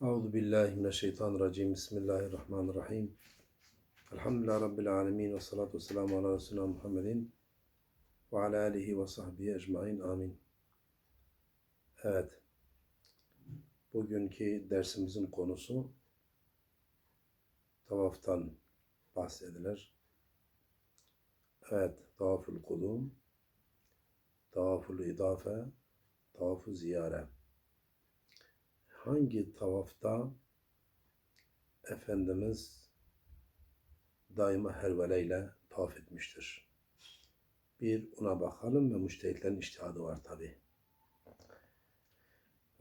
Euzu billahi mineşşeytanirracim. Bismillahirrahmanirrahim. Elhamdülillahi rabbil alamin ve salatu vesselamu ala resulina Muhammedin ve ala alihi ve sahbihi ecmaîn. Amin. Evet. Bugünkü dersimizin konusu tavaftan bahsedilir. Evet, tavaful kudum, tavaful idafe, tavafu ziyare Hangi tavafta Efendimiz daima herveleyle tavaf etmiştir? Bir ona bakalım ve müştehitlerin iştihadı var tabi.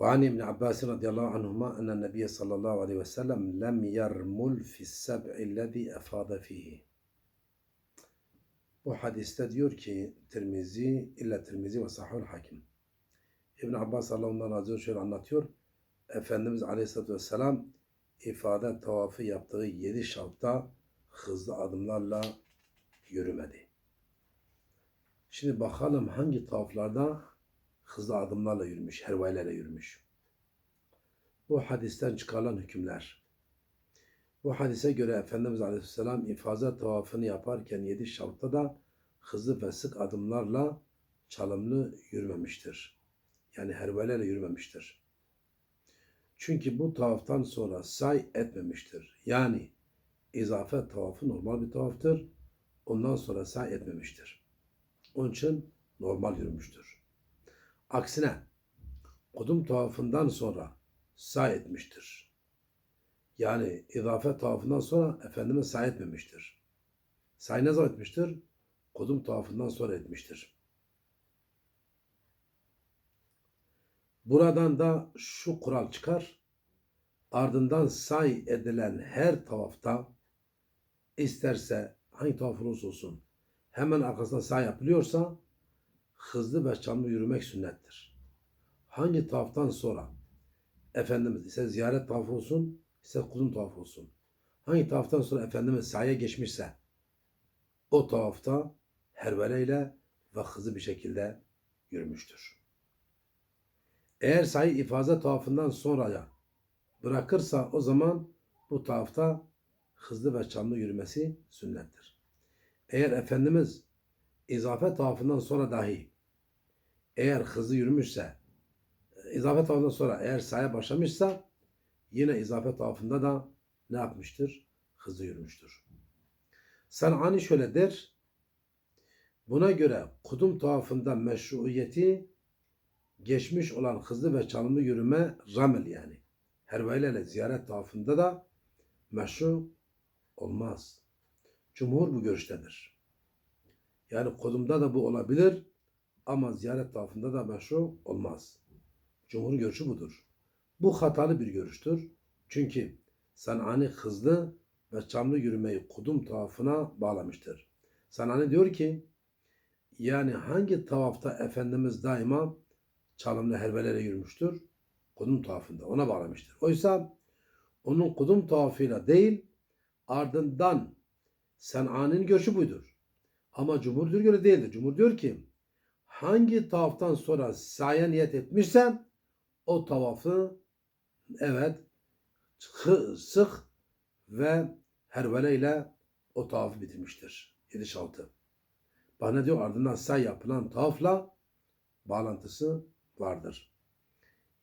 وعن ابن عباس رضي الله عنهما أن النبي صلى الله عليه وسلم لم يرمل في السبع الذي أفاض فيه Bu hadiste diyor ki Tirmizi, illa Tirmizi ve Sahih Hakim. İbn Abbas Allah ondan razı olsun şöyle anlatıyor. Efendimiz Aleyhisselatü Vesselam ifade tavafı yaptığı yedi şaltta hızlı adımlarla yürümedi. Şimdi bakalım hangi tavaflarda hızlı adımlarla yürümüş, hervaylerle yürümüş. Bu hadisten çıkarılan hükümler. Bu hadise göre Efendimiz Aleyhisselam ifaza tavafını yaparken yedi şaltta da hızlı ve sık adımlarla çalımlı yürümemiştir. Yani hervelerle yürümemiştir. Çünkü bu tavaftan sonra say etmemiştir. Yani izafe tavafı normal bir tavaftır. Ondan sonra say etmemiştir. Onun için normal yürümüştür. Aksine kudum tavafından sonra say etmiştir. Yani izafe tavafından sonra Efendimiz say etmemiştir. Say ne zaman etmiştir? Kudum tavafından sonra etmiştir. Buradan da şu kural çıkar. Ardından say edilen her tavafta isterse hangi tavaf olsun hemen arkasından say yapılıyorsa hızlı ve çamlı yürümek sünnettir. Hangi tavaftan sonra Efendimiz ise ziyaret tavafı olsun ise kudum tavafı olsun. Hangi tavaftan sonra Efendimiz sahaya geçmişse o tavafta herveleyle ve hızlı bir şekilde yürümüştür. Eğer sahih ifaza tavafından sonraya bırakırsa o zaman bu tavafta hızlı ve çamlı yürümesi sünnettir. Eğer Efendimiz izafe tavafından sonra dahi eğer hızlı yürümüşse izafe tavafından sonra eğer sahaya başlamışsa yine izafe tavafında da ne yapmıştır? Hızlı yürümüştür. Sanani şöyle der. Buna göre kudum tavafında meşruiyeti geçmiş olan hızlı ve çalımlı yürüme ramel yani. Herveyle ile ziyaret tavafında da meşru olmaz. Cumhur bu görüştedir. Yani kudumda da bu olabilir ama ziyaret tavafında da meşru olmaz. Cumhur görüşü budur. Bu hatalı bir görüştür. Çünkü Sanani hızlı ve çamlı yürümeyi kudum tavafına bağlamıştır. Sanani diyor ki yani hangi tavafta Efendimiz daima çalımlı hervelere yürümüştür? Kudum tavafında ona bağlamıştır. Oysa onun kudum tavafıyla değil ardından Sen'an'ın görüşü buydur. Ama Cumhur diyor göre değildir. Cumhur diyor ki hangi tavaftan sonra sahaya niyet etmişse o tavafı evet sık ve hervele ile o tavafı bitirmiştir. 7-6. Bana diyor ardından say yapılan tavafla bağlantısı vardır.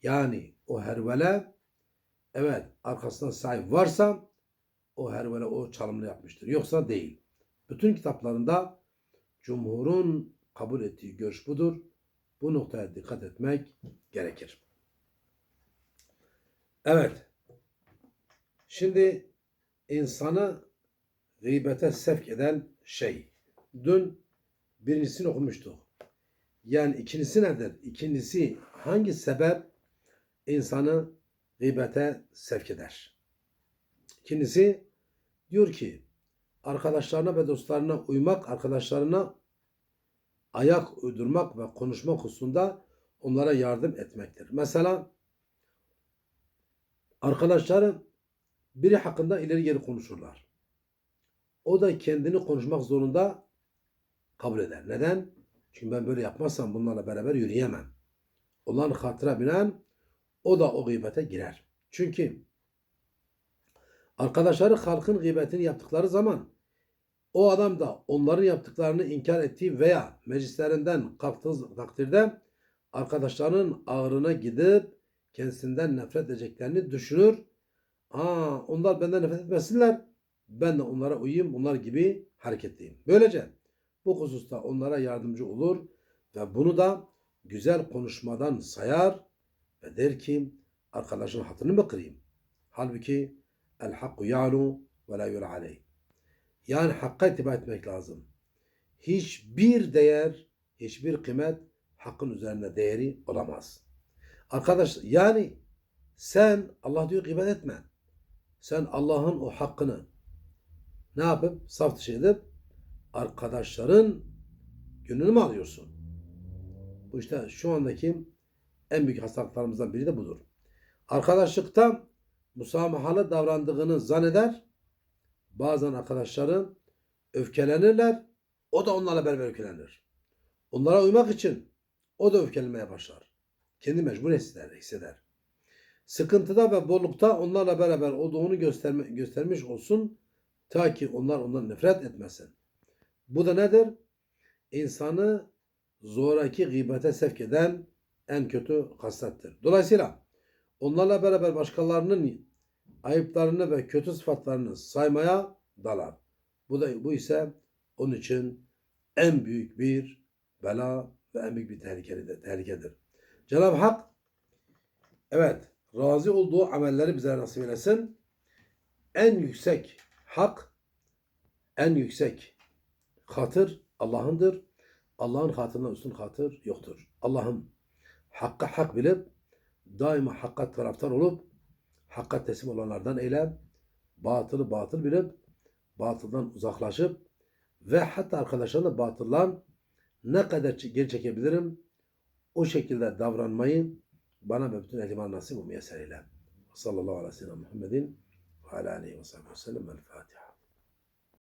Yani o hervele evet arkasında say varsa o hervele o çalımlı yapmıştır. Yoksa değil. Bütün kitaplarında cumhurun kabul ettiği görüş budur. Bu noktaya dikkat etmek gerekir. Evet. Şimdi insanı gıybete sevk eden şey. Dün birincisini okumuştuk. Yani ikincisi nedir? İkincisi hangi sebep insanı gıybete sevk eder? İkincisi diyor ki arkadaşlarına ve dostlarına uymak, arkadaşlarına ayak uydurmak ve konuşmak hususunda onlara yardım etmektir. Mesela arkadaşları biri hakkında ileri geri konuşurlar. O da kendini konuşmak zorunda kabul eder. Neden? Çünkü ben böyle yapmazsam bunlarla beraber yürüyemem. Onların hatıra binen o da o gıybete girer. Çünkü arkadaşları halkın gıybetini yaptıkları zaman o adam da onların yaptıklarını inkar ettiği veya meclislerinden kalktığı takdirde arkadaşlarının ağrına gidip kendisinden nefret edeceklerini düşünür. Aa, onlar benden nefret etmesinler. Ben de onlara uyayım, onlar gibi hareketliyim. Böylece bu hususta onlara yardımcı olur ve bunu da güzel konuşmadan sayar ve der ki arkadaşın hatırını mı kırayım? Halbuki el hakku ya'lu ve la aleyh. Yani hakka itibar etmek lazım. Hiçbir değer, hiçbir kıymet hakkın üzerinde değeri olamaz. Arkadaş yani sen Allah diyor gıybet etme. Sen Allah'ın o hakkını ne yapıp saf dışı edip arkadaşların gönlünü mü alıyorsun? Bu işte şu andaki en büyük hastalıklarımızdan biri de budur. Arkadaşlıkta musamahalı davrandığını zanneder. Bazen arkadaşları öfkelenirler. O da onlarla beraber öfkelenir. Onlara uymak için o da öfkelenmeye başlar. Kendi mecbur hisseder. hisseder. Sıkıntıda ve bollukta onlarla beraber olduğunu gösterme, göstermiş olsun ta ki onlar ondan nefret etmesin. Bu da nedir? İnsanı zoraki gıybete sevk eden en kötü haslettir. Dolayısıyla onlarla beraber başkalarının ayıplarını ve kötü sıfatlarını saymaya dalar. Bu da bu ise onun için en büyük bir bela ve en büyük bir tehlikedir. tehlikedir. Cenab-ı Hak evet razı olduğu amelleri bize nasip eylesin. En yüksek hak, en yüksek hatır Allah'ındır. Allah'ın hatırından üstün hatır yoktur. Allah'ım hakka hak bilip daima hakka taraftar olup hakka teslim olanlardan eyle. Batılı batıl bilip batıldan uzaklaşıp ve hatta arkadaşlarla batıllan ne kadar geri çekebilirim o şekilde davranmayı bana ve bütün ehliman nasip olmaya eyle. Sallallahu aleyhi ve sellem Muhammedin ve aleyhi ve sellem. El Fatiha.